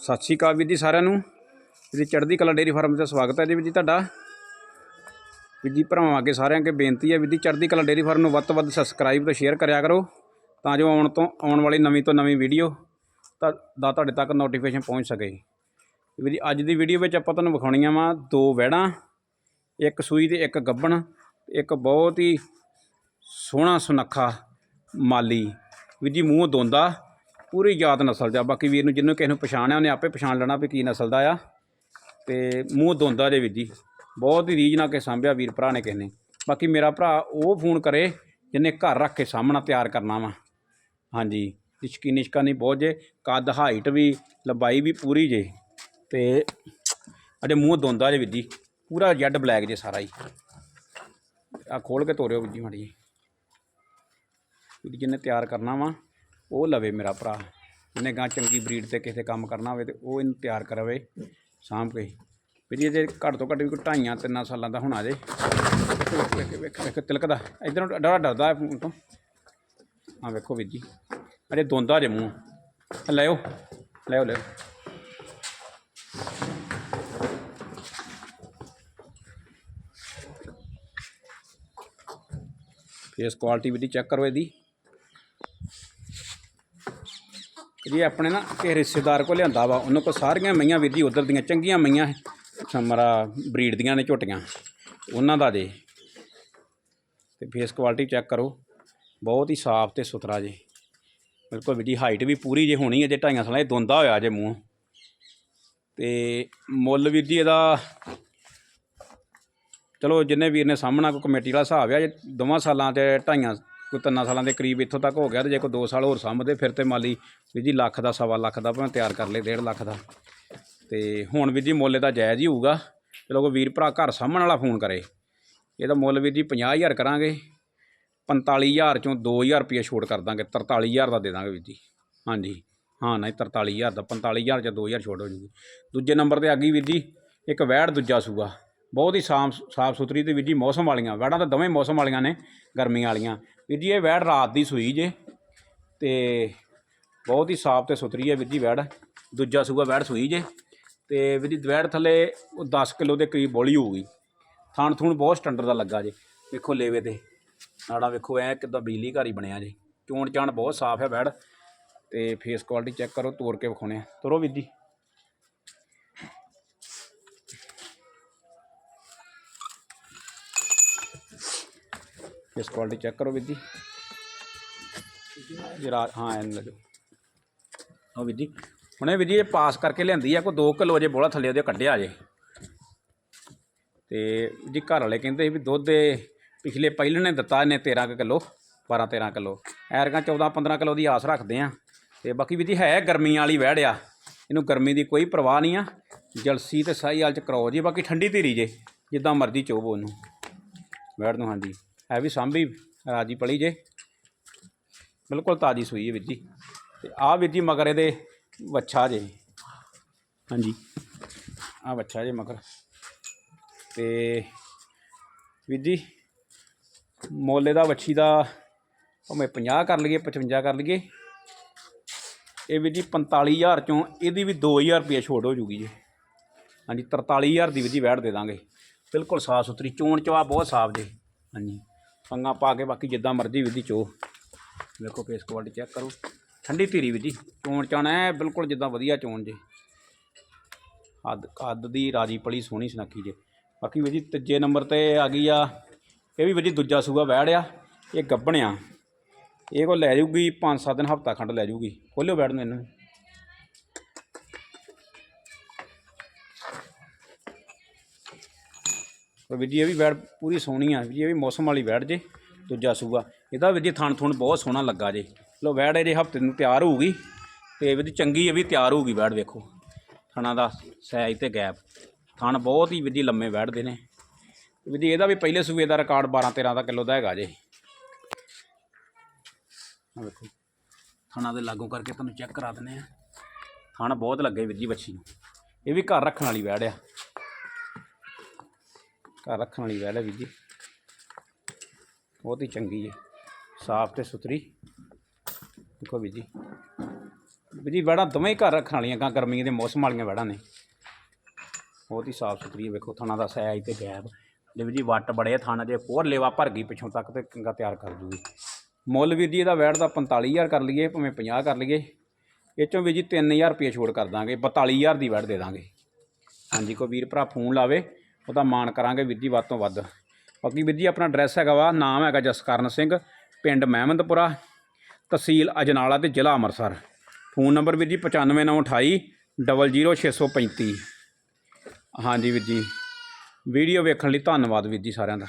ਸਤਿ ਸ਼੍ਰੀ ਅਕਾਲ ਵੀਰ ਜੀ ਸਾਰਿਆਂ ਨੂੰ। ਜੀ ਚੜ੍ਹਦੀ ਕਲਾ ਡੇਰੀ ਫਾਰਮ ਤੇ ਸਵਾਗਤ ਹੈ ਜੀ ਵੀਰ ਜੀ ਤੁਹਾਡਾ। ਵੀਰ ਜੀ ਭਰਾਵਾਂ ਅੱਗੇ ਸਾਰਿਆਂ ਅੱਗੇ ਬੇਨਤੀ ਹੈ ਵੀਰ ਜੀ ਚੜ੍ਹਦੀ ਕਲਾ ਡੇਰੀ ਫਾਰਮ ਨੂੰ ਵੱਧ ਤੋਂ ਵੱਧ ਸਬਸਕ੍ਰਾਈਬ ਤੇ ਸ਼ੇਅਰ ਕਰਿਆ ਕਰੋ ਤਾਂ ਜੋ ਆਉਣ ਤੋਂ ਆਉਣ ਵਾਲੀ ਨਵੀਂ ਤੋਂ ਨਵੀਂ ਵੀਡੀਓ ਤਾਂ ਦਾ ਤੁਹਾਡੇ ਤੱਕ ਨੋਟੀਫਿਕੇਸ਼ਨ ਪਹੁੰਚ ਸਕੇ। ਵੀਰ ਜੀ ਅੱਜ ਦੀ ਵੀਡੀਓ ਵਿੱਚ ਆਪਾਂ ਤੁਹਾਨੂੰ ਵਿਖਾਉਣੀਆਂ ਵਾ ਦੋ ਵਹਿੜਾਂ, ਇੱਕ ਸੂਈ ਤੇ ਇੱਕ ਗੱਬਣ, ਇੱਕ ਬਹੁਤ ਹੀ ਸੋਹਣਾ ਸੁਨੱਖਾ ਮਾਲੀ। ਵੀਰ ਜੀ ਮੂੰਹ ਦੋਂਦਾ ਪੂਰੀ ਯਾਦ ਨਸਲ ਦਾ ਬਾਕੀ ਵੀਰ ਨੂੰ ਜਿਹਨੂੰ ਕਿਸੇ ਨੂੰ ਪਛਾਣਿਆ, ਉਹਨੇ ਆਪੇ ਪਛਾਣ ਲੈਣਾ ਵੀ ਕੀ ਨਸਲ ਦਾ ਆ। ਤੇ ਮੂੰਹ ਦੋਂਦਾ ਜੇ ਵੀਰ ਜੀ। ਬਹੁਤ ਹੀ ਰੀਝ ਨਾਲ ਕੇ ਸਾਂਭਿਆ ਵੀਰ ਭਰਾ ਨੇ ਕਿਸੇ ਨੇ। ਬਾਕੀ ਮੇਰਾ ਭਰਾ ਉਹ ਫੋਨ ਕਰੇ, ਜਿਹਨੇ ਘਰ ਰੱਖ ਕੇ ਸਾਹਮਣਾ ਤਿਆਰ ਕਰਨਾ ਵਾ। ਹਾਂਜੀ ਇਸ਼ਕੀ ਨਿਸ਼ਕਾਨੀ ਬਹੁਤ ਜੇ। ਕੱਦ ਹਾਈਟ ਵੀ, ਲੰਬਾਈ ਵੀ ਪੂਰੀ ਜੇ। ਤੇ ਅਜੇ ਮੂੰਹ ਦੋਂਦਾ ਜੇ ਵੀਰ ਜੀ। ਪੂਰਾ ਜੈਡ ਬਲੈਕ ਜੇ ਸਾਰਾ ਹੀ। ਆ ਖੋਲ ਕੇ ਤੋਰਿਓ ਵੀਰ ਜੀ ਮਾੜੀ ਜੀ। ਵੀਰ ਜਿਹਨੇ ਤਿਆਰ ਕਰਨਾ ਵਾ ਉਹ ਲਵੇ ਮੇਰਾ ਭਰਾ। ਜਿਹਨੇ ਗਾਂ ਚੰਗੀ ਬਰੀਡ ਤੇ ਕਿਸੇ ਕੰਮ ਕਰਨਾ ਹੋਵੇ ਤੇ ਉਹ ਇਹਨੂੰ ਤਿਆਰ ਕਰਾਵੇ, ਸਾਂਭ ਕੇ। ਵੀ ਜੀ ਇਹਦੇ ਘੱਟ ਤੋਂ ਘੱਟ ਵੀ ਕੋਈ ਢਾਈਆਂ, ਤਿੰਨਾਂ ਸਾਲਾਂ ਦਾ ਹੋਣਾ ਜੇ। ਵੇਖ ਵੇਖ ਵੇਖ ਵੇਖ ਤਿਲਕਦਾ। ਇਧਰੋਂ ਡਰਾ ਡਰਦਾ ਹੈ ਫੋਨ ਤੋਂ। ਹਾਂ ਵੇਖੋ ਵੀਰ ਜੀ। ਅਰੇ ਦੋਂਦਾ ਜੇ ਮੂੰਹ। ਆਹ ਲਿਓ ਲਿਓ ਫੇਸ ਕੁਆਲਿਟੀ ਵੀ ਚੈੱਕ ਕਰੋ ਇਹਦੀ। ਇਹ ਆਪਣੇ ਨਾ ਕਿ ਰਿਸ਼ਤੇਦਾਰ ਕੋਲ ਲਿਆਂਦਾ ਵਾ, ਉਹਨਾਂ ਕੋਲ ਸਾਰੀਆਂ ਮਈਆਂ ਵੀਰ ਜੀ, ਉਧਰ ਦੀਆਂ ਚੰਗੀਆਂ ਮਈਆਂ ਸਮਰਾ ਬਰੀਡ ਦੀਆਂ ਨੇ ਝੋਟੀਆਂ, ਉਹਨਾਂ ਦਾ ਜੇ ਤੇ ਫੇਸ ਕੁਆਲਿਟੀ ਚੈੱਕ ਕਰੋ। ਬਹੁਤ ਹੀ ਸਾਫ਼ ਤੇ ਸੁਥਰਾ ਜੇ। ਬਿਲਕੁਲ ਵੀਰ ਜੀ ਹਾਈਟ ਵੀ ਪੂਰੀ ਜੇ ਹੋਣੀ ਹੈ, ਜੇ ਢਾਈਆਂ ਸਾਲਾਂ ਇਹ ਦੋਂਦਾ ਹੋਇਆ ਜੇ ਮੂੰਹ। ਤੇ ਮੁੱਲ ਵੀਰ ਜੀ, ਇਹਦਾ ਚਲੋ ਜਿੰਨੇ ਵੀਰ ਨੇ ਸਾਹਮਣਾ, ਕੋਈ ਕਮੇਟੀ ਵਾਲਾ ਹਿਸਾਬ ਆ, ਜੇ ਦੋਵਾਂ ਸਾਲਾਂ ਤੇ ਢਾਈਆਂ ਕੋਈ ਤਿੰਨਾਂ ਸਾਲਾਂ ਦੇ ਕਰੀਬ ਇੱਥੋਂ ਤੱਕ ਹੋ ਗਿਆ ਤੇ ਜੇ ਕੋਈ 2 ਸਾਲ ਹੋਰ ਸਾਂਭਦੇ ਫਿਰ ਤੇ ਮਾਲੀ ਵੀ ਜੀ ਲੱਖ ਦਾ, ਸਵਾ ਲੱਖ ਦਾ ਭਾਵੇਂ ਤਿਆਰ ਕਰ ਲੇ 1.5 ਲੱਖ ਦਾ। ਤੇ ਹੁਣ ਵੀ ਜੀ ਮੁੱਲ ਇਹਦਾ ਜਾਇਜ਼ ਹੀ ਹੋਊਗਾ। ਚਲੋ ਕੋਈ ਵੀਰ ਭਰਾ ਘਰ ਸਾਂਭਣ ਵਾਲਾ ਫੋਨ ਕਰੇ। ਇਹਦਾ ਮੁੱਲ ਵੀਰ ਜੀ 50000 ਕਰਾਂਗੇ। 45000 ਚੋਂ 2000 ਰੁਪਏ ਛੋਟ ਕਰ ਦਾਂਗੇ। 43000 ਦਾ ਦੇ ਦਾਂਗੇ ਵੀਰ ਜੀ। ਹਾਂਜੀ। ਹਾਂ, ਨਹੀਂ 43000 ਦਾ 45000 ਚ 2000 ਛੋਟ ਹੋ ਜੂਗੀ। ਦੂਜੇ ਨੰਬਰ ਤੇ ਆ ਗਈ ਵੀਰ ਜੀ, ਇੱਕ ਵੈੜ ਦੂਜਾ ਸੂਗਾ ਬਹੁਤ ਹੀ ਸਾਫ਼ ਸਾਫ਼ ਸੁਥਰੀ ਤੇ ਵੀਰ ਜੀ ਮੌਸਮ ਵਾਲੀਆਂ, ਵੈੜਾਂ ਤਾਂ ਦੋਵੇਂ ਮੌਸਮ ਵਾਲੀਆਂ ਨੇ, ਗਰਮੀਆਂ ਵਾਲੀਆਂ। ਵੀਰ ਜੀ, ਇਹ ਵੈੜ ਰਾਤ ਦੀ ਸੂਈ ਜੇ ਤੇ ਬਹੁਤ ਹੀ ਸਾਫ਼ ਤੇ ਸੁਥਰੀ ਹੈ ਵੀਰ ਜੀ ਵੈੜ। ਦੂਜਾ ਸੂਗਾ ਵੈੜ ਸੂਈ ਜੇ ਤੇ ਵੀਰ ਜੀ, ਵੈੜ ਥੱਲੇ ਉਹ 10 ਕਿਲੋ ਦੇ ਕਰੀਬ ਬੋਲੀ ਹੋਊਗੀ। ਥਾਣ ਥੂਣ ਬਹੁਤ ਸਟੈਂਡਰਡ ਦਾ ਲੱਗਾ ਜੇ। ਵੇਖੋ ਲੇਵੇ ਤੇ। ਨਾੜਾ ਵੇਖੋ, ਐ ਕਿਦਾਂ ਬਿਜਲੀ ਘਰ ਹੀ ਬਣਿਆ ਜੇ। ਚੋਣ ਚਾਣ ਬਹੁਤ ਸਾਫ਼ ਹੈ ਵੈੜ ਤੇ ਫੇਸ ਕੁਆਲਿਟੀ ਚੈੱਕ ਕਰੋ, ਤੋੜ ਕੇ ਵਿਖਾਉਣੇ ਆ। ਤੋਰੋ ਵੀਰ ਜੀ। ਫੇਸ ਕੁਆਲਿਟੀ ਚੈੱਕ ਕਰੋ ਵੀਰ ਜੀ। ਜਰਾ, ਹਾਂ, ਐਨ ਲੱਗੋ ਉਹ ਵੀਰ ਜੀ। ਹੁਣੇ ਵੀਰ ਜੀ ਇਹ ਪਾਸ ਕਰਕੇ ਲਿਆਂਦੀ ਆ, ਕੋਈ 2 ਕਿਲੋ ਜੇ ਬੋਲਾ ਥੱਲੇ ਉਹਦੇ ਕੱਢਿਆ ਜੇ ਤੇ ਜੀ ਘਰ ਵਾਲੇ ਕਹਿੰਦੇ ਸੀ ਵੀ ਦੁੱਧ ਪਿਛਲੇ ਪਹਿਲੇ ਨੇ ਦਿੱਤਾ ਇਹਨੇ 13 ਕੁ ਕਿਲੋ 12 13 ਕਿਲੋ। ਐਰਗਾ 14 15 ਕਿਲੋ ਦੀ ਆਸ ਰੱਖਦੇ ਆ। ਤੇ ਬਾਕੀ ਵੀ ਜੀ ਹੈ ਗਰਮੀ ਵਾਲੀ ਵਹਿੜ ਆ। ਇਹਨੂੰ ਗਰਮੀ ਦੀ ਕੋਈ ਪਰਵਾਹ ਨਹੀਂ ਆ। ਜਲਸੀ ਤੇ ਸਾਈ ਹਾਲ ਚ ਕਰਾਓ ਜੀ, ਬਾਕੀ ਠੰਡੀ ਧੀਰੀ ਜੇ, ਜਿੱਦਾਂ ਮਰਜ਼ੀ ਚੋਬੋ ਉਹਨੂੰ ਵਹਿੜ ਨੂੰ ਹਾਂਜੀ। ਹੈ ਵੀ ਸਾਂਭੀ, ਰਾਜੀ ਪਲੀ ਜੇ। ਬਿਲਕੁਲ ਤਾਜੀ ਸੂਈ ਹੈ ਵੀਰ ਜੀ। ਤੇ ਆਹ ਵੀਰ ਜੀ ਮਗਰ ਇਹਦੇ ਵੱਛਾ ਜੇ। ਹਾਂਜੀ, ਆਹ ਵੱਛਾ ਜੇ ਮਗਰ। ਤੇ ਵੀਰ ਜੀ, ਮੁੱਲ ਦਾ ਵੱਛੀ ਦਾ ਭਾਵੇਂ 50 ਕਰ ਲਈਏ 55 ਕਰ ਲਈਏ। ਇਹ ਵੀਰ ਜੀ 45000 ਚੋਂ ਇਹਦੀ ਵੀ 2000 ਰੁਪਏ ਛੋਟ ਹੋ ਜੂਗੀ ਜੀ। ਹਾਂਜੀ 43000 ਦੀ ਵੀਰ ਜੀ ਵੈਟ ਦੇ ਦਾਂਗੇ। ਬਿਲਕੁਲ ਸਾਫ਼ ਸੁਥਰੀ ਚੋਣ ਚਵਾ ਬਹੁਤ ਸਾਫ਼ ਜੇ। ਹਾਂਜੀ। ਪੰਗਾ ਪਾ ਕੇ ਬਾਕੀ ਜਿੱਦਾਂ ਮਰਜ਼ੀ ਵੀਰ ਜੀ ਚੋ। ਵੇਖੋ ਫੇਸ ਕੁਆਲਿਟੀ ਚੈੱਕ ਕਰੋ। ਠੰਡੀ ਧੀਰੀ ਵੀਰ ਜੀ ਚੋਣ ਚਾਣ ਐ ਬਿਲਕੁਲ ਜਿੱਦਾਂ ਵਧੀਆ ਚੋਣ ਜੇ। ਹੱਦ ਕੱਦ ਦੀ ਰਾਜੀ ਪਲੀ ਸੋਹਣੀ ਸੁਨੱਖੀ ਜੇ। ਬਾਕੀ ਵੀਰ ਜੀ ਤੀਜੇ ਨੰਬਰ ਤੇ ਆ ਗਈ ਆ। ਇਹ ਵੀ ਵੀਰ ਜੀ ਦੂਜਾ ਸੂਆ ਵੈੜ ਆ। ਇਹ ਗੱਬਣਿਆ ਇਹ ਕੋ ਲੈ ਜੂਗੀ 5-7 ਦਿਨ ਹਫਤਾ ਖੰਡ ਲੈ ਜੂਗੀ। ਖੋਲਿਓ ਬੈਠ ਨੂੰ ਇਹਨੂੰ। ਪਰ ਵੀਰ ਜੀ ਇਹ ਵੀ ਵੈੜ ਪੂਰੀ ਸੋਹਣੀ ਆ ਵੀਰ ਜੀ ਇਹ ਵੀ ਮੌਸਮ ਵਾਲੀ ਵੈੜ ਜੇ, ਦੂਜਾ ਸੂਆ। ਇਹਦਾ ਵੀਰ ਜੀ ਥਣ ਥੁਣ ਬਹੁਤ ਸੋਹਣਾ ਲੱਗਾ ਜੇ। ਲੋ, ਵੈੜ ਇਹਦੇ ਹਫ਼ਤੇ ਨੂੰ ਤਿਆਰ ਹੋਊਗੀ, ਤੇ ਵੀਰ ਜੀ ਚੰਗੀ ਇਹ ਵੀ ਤਿਆਰ ਹੋਊਗੀ ਵੈੜ, ਵੇਖੋ। ਥਣਾ ਦਾ ਸਾਈਜ਼ ਤੇ ਗੈਪ ਥਣ ਬਹੁਤ ਹੀ ਵੀਰ ਜੀ ਲੰਮੇ ਵੈੜਦੇ ਨੇ। ਵੀਰ ਜੀ ਇਹਦਾ ਵੀ ਪਹਿਲੇ ਸੂਏ ਦਾ ਰਿਕਾਰਡ 12 13 ਦਾ ਕਿਲੋ ਦਾ ਹੈਗਾ ਜੇ। ਆ ਵੇਖੋ, ਥਣਾ ਦੇ ਲਾਗੋਂ ਕਰਕੇ ਤੁਹਾਨੂੰ ਚੈੱਕ ਕਰਾ ਦਿੰਦੇ ਆ। ਥਣ ਬਹੁਤ ਲੱਗੇ ਵੀਰ ਜੀ ਬੱਚੀ ਨੂੰ। ਇਹ ਵੀ ਘਰ ਰੱਖਣ ਵਾਲੀ ਵੈੜ ਆ। ਘਰ ਰੱਖਣ ਵਾਲੀ ਵੈਲ ਹੈ ਵੀਰ ਜੀ। ਬਹੁਤ ਹੀ ਚੰਗੀ ਹੈ। ਸਾਫ਼ ਤੇ ਸੁਥਰੀ। ਦੇਖੋ ਵੀਰ ਜੀ। ਵੀ ਜੀ ਵੜਾ ਦੋਵੇਂ ਘਰ ਰੱਖਣ ਵਾਲੀਆਂ ਗਾ ਗਰਮੀਆਂ ਦੇ ਮੌਸਮ ਵਾਲੀਆਂ ਵੜਾ ਨੇ। ਬਹੁਤ ਹੀ ਸਾਫ਼ ਸੁਥਰੀ ਹੈ, ਵੇਖੋ ਥਾਣਾ ਦਾ ਸਾਈਜ਼ ਤੇ ਗੈਪ। ਦੇ ਵੀਰ ਜੀ ਵੱਟ ਬੜੇ ਥਾਣਾ ਦੇ ਹੋਰ ਲੇਵਾ ਭਰ ਗਈ ਪਿੱਛੋਂ ਤੱਕ ਤੇ ਕੰਗਾ ਤਿਆਰ ਕਰ ਜੂਗੀ। ਮੁੱਲ ਵੀਰ ਜੀ ਇਹਦਾ ਵੈਟ ਦਾ 45000 ਕਰ ਲਈਏ ਭਾਵੇਂ 50 ਕਰ ਲਈਏ। ਇਹ ਚੋਂ ਵੀ ਜੀ 3000 ਰੁਪਏ ਛੋੜ ਕਰ ਦਾਂਗੇ। 42000 ਦੀ ਵੈਟ ਦੇ ਦਾਂਗੇ। ਹਾਂਜੀ ਕੋਈ ਵੀਰ ਭਰਾ ਫੋਨ ਲਾਵੇ। ਉਹਦਾ ਮਾਣ ਕਰਾਂਗੇ ਵੀਰ ਜੀ ਵੱਧ ਤੋਂ ਵੱਧ। ਬਾਕੀ ਵੀਰ ਜੀ ਆਪਣਾ ਐਡਰੈਸ ਹੈਗਾ ਵਾ, ਨਾਮ ਹੈਗਾ ਜਸਕਰਨ ਸਿੰਘ, ਪਿੰਡ ਮਹਿਮਦਪੁਰਾ, ਤਹਿਸੀਲ ਅਜਨਾਲਾ ਤੇ ਜ਼ਿਲ੍ਹਾ ਅੰਮ੍ਰਿਤਸਰ। ਫੋਨ ਨੰਬਰ ਵੀਰ ਜੀ 95928 00635 ਹਾਂਜੀ ਵੀਰ ਜੀ, ਵੀਡੀਓ ਵੇਖਣ ਲਈ ਧੰਨਵਾਦ ਵੀਰ ਜੀ ਸਾਰਿਆਂ ਦਾ।